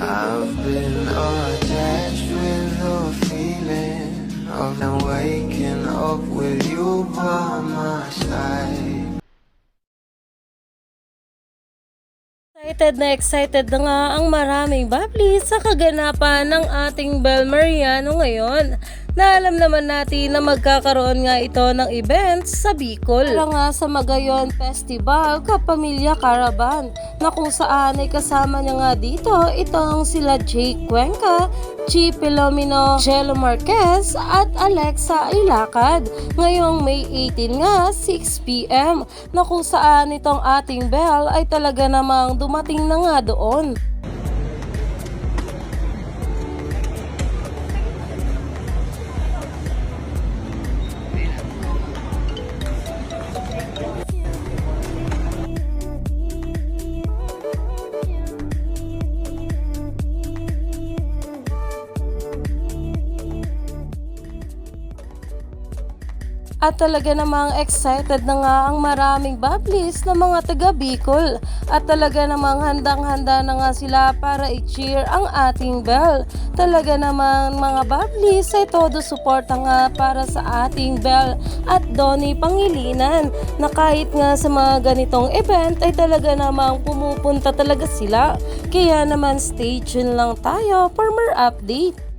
I've been attached with the feeling of now waking up with you by my side. Excited na excited na nga ang maraming babli sa kaganapan ng ating Bel Mariano ngayon. Na alam naman natin na magkakaroon nga ito ng events sa Bicol. Para nga sa Magayon Festival, Kapamilya Caravan, na kung saan ay kasama niya nga dito itong sila Jake Cuenca, Chi Pilomino, Jello Marquez at Alexa Ilacad. Ngayong May 18 nga, 6pm, na kung saan itong ating Bell ay talaga namang dumating na nga doon. At talaga namang excited na nga ang maraming bablis na mga taga Bicol. At talaga namang handang-handa na nga sila para i-cheer ang ating bell. Talaga namang mga bablis ay todo suporta nga para sa ating bell at Donny Pangilinan na kahit nga sa mga ganitong event ay talaga namang pumupunta talaga sila. Kaya naman stay tuned lang tayo for more update.